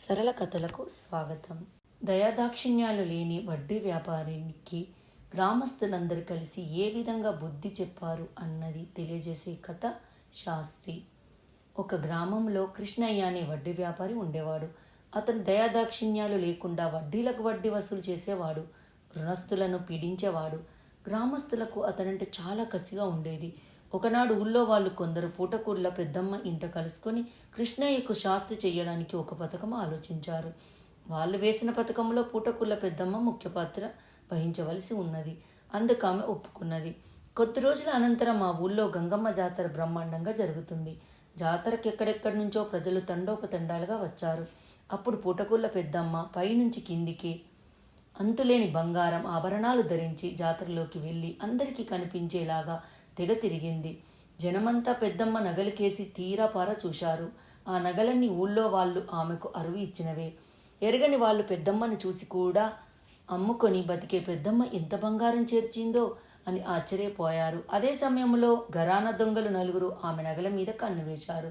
సరళ కథలకు స్వాగతం. దయాదాక్షిణ్యాలు లేని వడ్డీ వ్యాపారికి గ్రామస్తులందరూ కలిసి ఏ విధంగా బుద్ధి చెప్పారు అన్నది తెలియజేసే కథ శాస్తి ఒక గ్రామంలో కృష్ణయ్య అనే వడ్డీ వ్యాపారి ఉండేవాడు. అతను దయాదాక్షిణ్యాలు లేకుండా వడ్డీలకు వడ్డీ వసూలు చేసేవాడు. రుణస్తులను పీడించేవాడు. గ్రామస్తులకు అతనంటే చాలా కసిగా ఉండేది. ఒకనాడు ఊళ్ళో వాళ్ళు కొందరు పూటకూళ్ళ పెద్దమ్మ ఇంట కలుసుకొని కృష్ణయ్యకు శాస్తి చేయడానికి ఒక పథకం ఆలోచించారు. వాళ్ళు వేసిన పథకంలో పూటకూళ్ళ పెద్దమ్మ ముఖ్య పాత్ర వహించవలసి ఉన్నది. అందుకు ఆమె ఒప్పుకున్నది. కొద్ది రోజుల అనంతరం ఆ ఊళ్ళో గంగమ్మ జాతర బ్రహ్మాండంగా జరుగుతుంది. జాతరకి ఎక్కడెక్కడి నుంచో ప్రజలు తండోపతండాలుగా వచ్చారు. అప్పుడు పూటకూళ్ళ పెద్దమ్మ పైనుంచి కిందికి అంతులేని బంగారం ఆభరణాలు ధరించి జాతరలోకి వెళ్ళి అందరికీ కనిపించేలాగా తెగ తిరిగింది. జనమంతా పెద్దమ్మ నగలికేసి తీరాపార చూశారు. ఆ నగలన్నీ ఊళ్ళో వాళ్ళు ఆమెకు అరువు ఇచ్చినవే. ఎరగని వాళ్ళు పెద్దమ్మని చూసి కూడా అమ్ముకొని బతికే పెద్దమ్మ ఎంత బంగారం చేర్చిందో అని ఆశ్చర్యపోయారు. అదే సమయంలో గరాన దొంగలు నలుగురు ఆమె నగల మీద కన్ను వేశారు.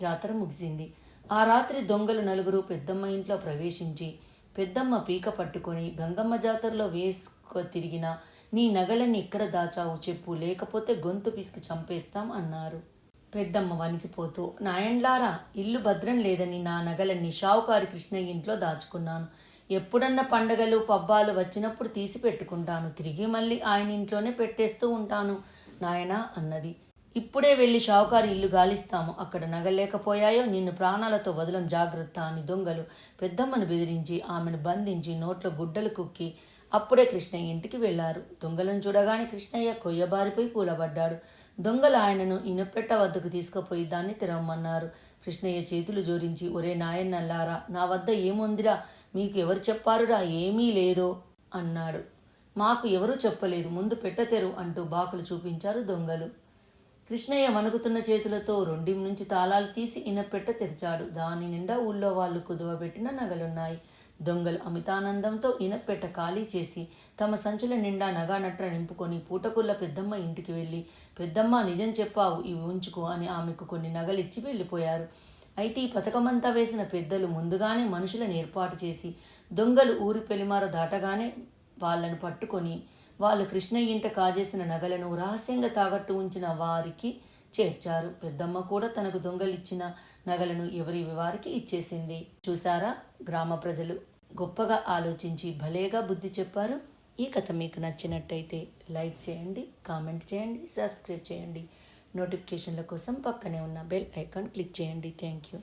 జాతర ముగిసింది. ఆ రాత్రి దొంగలు నలుగురు పెద్దమ్మ ఇంట్లో ప్రవేశించి పెద్దమ్మ పీక పట్టుకొని గంగమ్మ జాతరలో వేసుకు తిరిగిన నీ నగలన్నీ ఎక్కడ దాచావు చెప్పు లేకపోతే గొంతు పిసికి చంపేస్తాం అన్నారు. పెద్దమ్మ వణికిపోతూ నాయండ్లారా ఇల్లు భద్రం లేదని నా నగలన్నీ షావుకారి కృష్ణ ఇంట్లో దాచుకున్నాను. ఎప్పుడన్నా పండగలు పబ్బాలు వచ్చినప్పుడు తీసి పెట్టుకుంటాను. తిరిగి మళ్ళీ ఆయన ఇంట్లోనే పెట్టేస్తూ ఉంటాను నాయనా అన్నది. ఇప్పుడే వెళ్ళి షావుకారి ఇల్లు గాలిస్తాము. అక్కడ నగలేకపోయాయో నిన్ను ప్రాణాలతో వదలం జాగ్రత్త అని దొంగలు పెద్దమ్మను బెదిరించి ఆమెను బంధించి నోట్లో గుడ్డలు కుక్కి అప్పుడే కృష్ణయ్య ఇంటికి వెళ్ళారు దొంగలను చూడగానే కృష్ణయ్య కొయ్యబారిపోయి కూలబడ్డాడు. దొంగలు ఆయనను ఇనపెట్ట వద్దకు తీసుకుపోయి దాన్ని తెరవమన్నారు కృష్ణయ్య చేతులు జోడించి ఒరే నాయన్నల్లారా నా వద్ద ఏముందిరా? మీకు ఎవరు చెప్పారురా? ఏమీ లేదో అన్నాడు. మాకు ఎవరూ చెప్పలేదు. ముందు పెట్టతెరు అంటూ బాకులు చూపించారు దొంగలు. కృష్ణయ్య వణుకుతున్న చేతులతో రొండిం నుంచి తాళాలు తీసి ఇనపెట్ట తెరిచాడు. దాని నిండా ఊళ్ళో వాళ్ళు కుదువబెట్టిన నగలున్నాయి. దొంగలు అమితానందంతో ఇనపెట్ట ఖాళీ చేసి తమ సంచుల నిండా నగానట్ర నింపుకొని పూటకుళ్ళ పెద్దమ్మ ఇంటికి వెళ్ళి పెద్దమ్మ నిజం చెప్పావు ఇవి ఉంచుకో అని ఆమెకు కొన్ని నగలిచ్చి వెళ్ళిపోయారు. అయితే ఈ పథకమంతా వేసిన పెద్దలు ముందుగానే మనుషులను ఏర్పాటు చేసి దొంగలు ఊరి పెలిమార దాటగానే వాళ్ళను పట్టుకొని వాళ్ళు కృష్ణయ్య ఇంట కాజేసిన నగలను రహస్యంగా తాగట్టు ఉంచిన వారికి చేర్చారు. పెద్దమ్మ కూడా తనకు దొంగలిచ్చిన నగలను ఎవరి వారికి ఇచ్చేసింది. చూసారా గ్రామ ప్రజలు గొప్పగా ఆలోచించి భలేగా బుద్ధి చెప్పారు. ఈ కథ మీకు నచ్చినట్టయితే లైక్ చేయండి కామెంట్ చేయండి సబ్స్క్రైబ్ చేయండి. నోటిఫికేషన్ల కోసం పక్కనే ఉన్న బెల్ ఐకాన్ క్లిక్ చేయండి. Thank you.